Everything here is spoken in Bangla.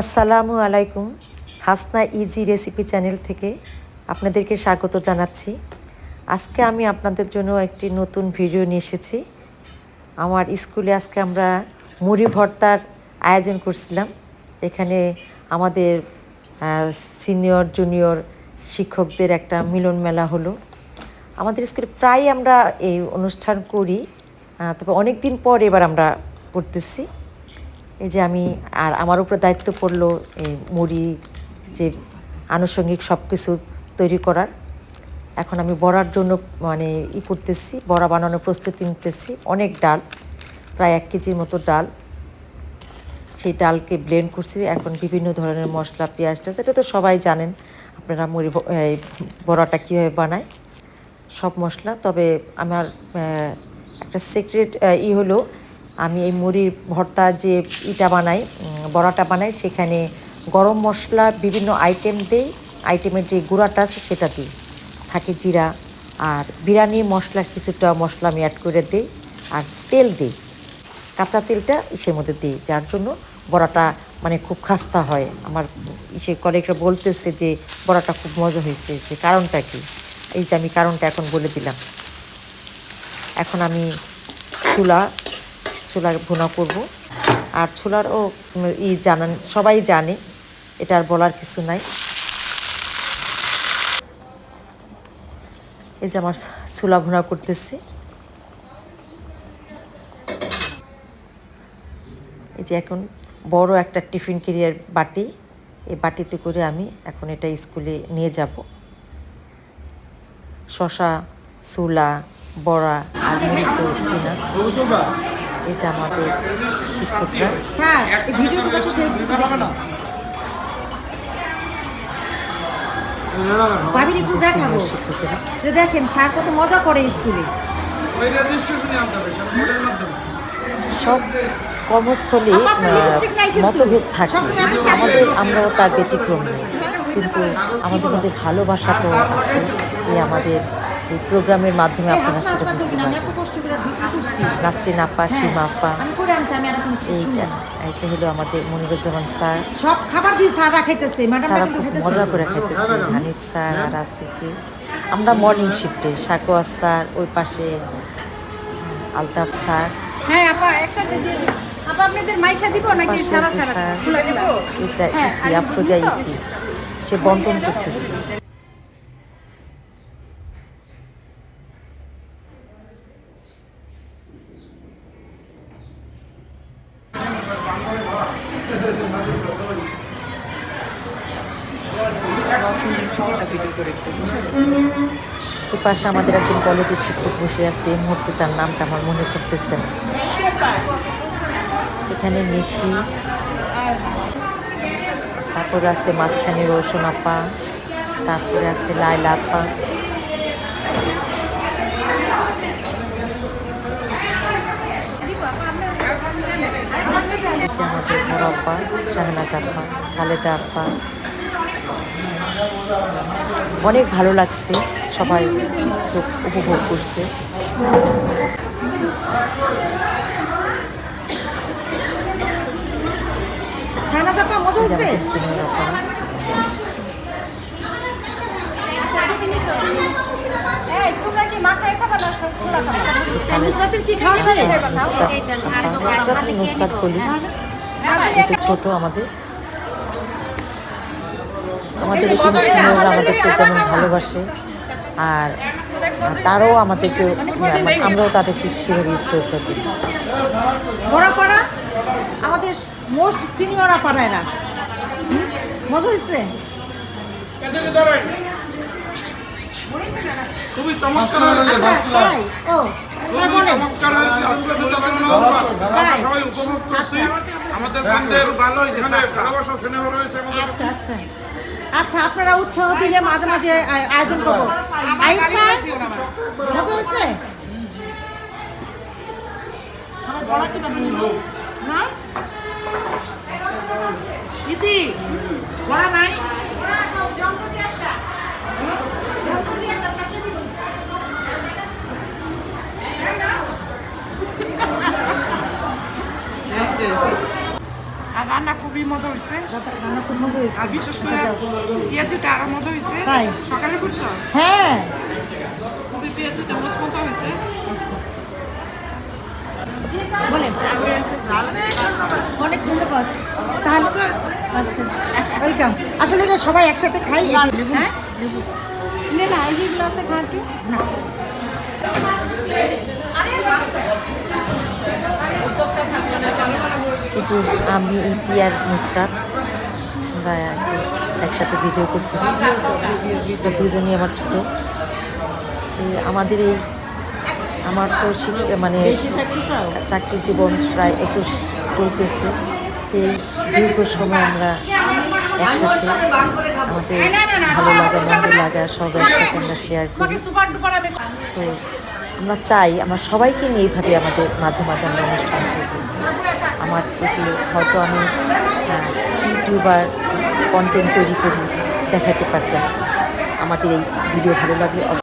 আসসালামু আলাইকুম। হাসনা ইজি রেসিপি চ্যানেল থেকে আপনাদেরকে স্বাগত জানাচ্ছি। আজকে আমি আপনাদের জন্য একটি নতুন ভিডিও নিয়ে এসেছি। আমার স্কুলে আজকে আমরা মুড়ি ভর্তার আয়োজন করছিলাম। এখানে আমাদের সিনিয়র, জুনিয়র শিক্ষকদের একটা মিলন মেলা হলো। আমাদের স্কুলে প্রায় আমরা এই অনুষ্ঠান করি। তবে অনেক দিন পর এবার আমরা করতেছি। এই যে আমি আর আমার উপরে দায়িত্ব পড়ল এই মুড়ি, যে আনুষঙ্গিক সব কিছু তৈরি করার। এখন আমি বড়ার জন্য মানে ই করতেছি, বড়া বানানোর প্রস্তুতি নিতেছি। অনেক ডাল, প্রায় এক কেজির মতো ডাল। সেই ডালকে ব্লেন্ড করছি। এখন বিভিন্ন ধরনের মশলা, পেঁয়াজ টেয়াজ, এটা তো সবাই জানেন আপনারা মুড়ি বড়াটা কীভাবে বানায়। সব মশলা, তবে আমার একটা সিক্রেট ই হলো আমি এই মুড়ির ভর্তা যে ইটা বানাই বড়াটা বানাই, সেখানে গরম মশলা বিভিন্ন আইটেম দেই। আইটেমের যে গুঁড়াটা আছে সেটা দিই। থাকে জিরা আর বিরিয়ানি মশলার কিছুটা মশলা আমি অ্যাড করে দিই আর তেল দিই। কাঁচা তেলটা ইসের মধ্যে দিই, যার জন্য বড়াটা মানে খুব খাস্তা হয়। আমার ইসে কলেগরা বলতেছে যে বড়াটা খুব মজা হয়েছে, যে কারণটা কি? এই যে আমি কারণটা এখন বলে দিলাম। এখন আমি চুলা চুলার ভুনা করব। আর ছোলারও ই জানান, সবাই জানে, এটা আর বলার কিছু নাই। এই যে আমার চুলা ভুনা করতেছি। এই যে এখন বড় একটা টিফিন কেরিয়ার বাটি, এই বাটিতে করে আমি এখন এটা স্কুলে নিয়ে যাব। শশা সুলা বড়া আর কিনা। এই যে আমাদের শিক্ষকরা। তো দেখাবো। শিক্ষকেরা। দেখেন স্যার কত মজা করে স্কুলে। সব কর্মস্থলে। মতভেদ থাকে। আমাদের আমরাও তার ব্যতিক্রম নেই। কিন্তু আমাদের মধ্যে ভালোবাসাটাও আছে। এই আমাদের এই প্রোগ্রামের মাধ্যমে আপনারা সেটা বুঝতে পারবেন। নাসরিন আপা সীমা আপা। এইটা এটা হলো আমাদের মনিরুজ্জামান স্যার। সব খাবার দিয়ে স্যাররা খাইতেছে স্যারা খুব মজা করে খাইতেছে। হানিফ স্যার আর আছে কি? আমরা মর্নিং শিফটে সাকোয়া স্যার ওই পাশে আলতাফ স্যার। হ্যাঁ আপা একসাথে দিয়ে। আপা আপনাদের মাইকা দিব নাকি সারা সারা খুলে দিব এটা হ্যাঁ, ইতি আফরোজা ইতি সে বন্টন করতেছে। পাশে আমাদের একজন কলেজের শিক্ষক বসে আছে, এই মুহূর্তে তার নামটা আমার মনে করতেছে না। এখানে নিশি তারপরে আছে মাঝখানে রোশন আপা, তারপরে আছে লাইলা আপা। আমাদের বড় আপা, শাহনাজ আপা, খালেদা আপা। অনেক ভালো লাগছে সবাই উপভোগ করছে। শাহনাজ আপা মজা এই যে হচ্ছে? আমাদের সিনিয়র আপা এই তোমরা কি মাথায় খাবে না সব খোলা খাবে? নুসরাতের কি খাওয়া শেষ? নুসরাত নুসরাত নুসরাত বলি। ছোট আমাদের। আমাদের এখানে সিনিয়ররা আমাদেরকে যেমন ভালোবাসে আর তারাও আমাদেরকে মানে আমরাও তাদেরকে সেভাবে শ্রদ্ধা করি। বড় আমাদের মোস্ট সিনিয়র এরা হুম? মজা হচ্ছে খুবই চমৎকার হয়েছে আচ্ছা ও খুবই চমৎকার করছি। আমাদের ভালো ভালোবাসা স্নেহ রয়েছে আমাদের। আচ্ছা আপনারা উৎসাহ দিলে মাঝে মাঝে আয়োজন করব। আইন স্যার মজা হচ্ছে ইতি পড়া নাই? রান্না খুবই মজা হয়েছে রান্না খুব মজা হয়েছে আর বিশেষ করে পেঁয়াজুটা আরও মজা হয়েছে তাই? সকালে করছ? হ্যাঁ। খুবই পেঁয়াজুটা মজ মজা হয়েছে বলেন অনেক ধন্যবাদ। তাহলে আচ্ছা। ওয়েলকাম। আসলে সবাই একসাথে খাই। লেবু। হ্যাঁ নে না এই যেগুলো আছে খা একটু এই যে আমি ইতি আর নুসরাত আমরা একসাথে ভিডিও করতেছি। দুজনই আমার ছোট। আমাদের এই, আমার তো মানে চাকরির জীবন প্রায় একুশ চলতেছে। এই দীর্ঘ সময় আমরা একসাথে আমাদের ভালো লাগা, মন্দ লাগা সব একসাথে আমরা শেয়ার করি। তো আমরা চাই, আমরা সবাইকে নিয়ে এইভাবে আমাদের মাঝে মাঝে আমরা অনুষ্ঠান করব আমার প্রতি হয়তো আমি ইউটিউবার কন্টেন্ট তৈরি করি দেখাতে পারতেছি। আমাদের এই ভিডিও ভালো লাগলে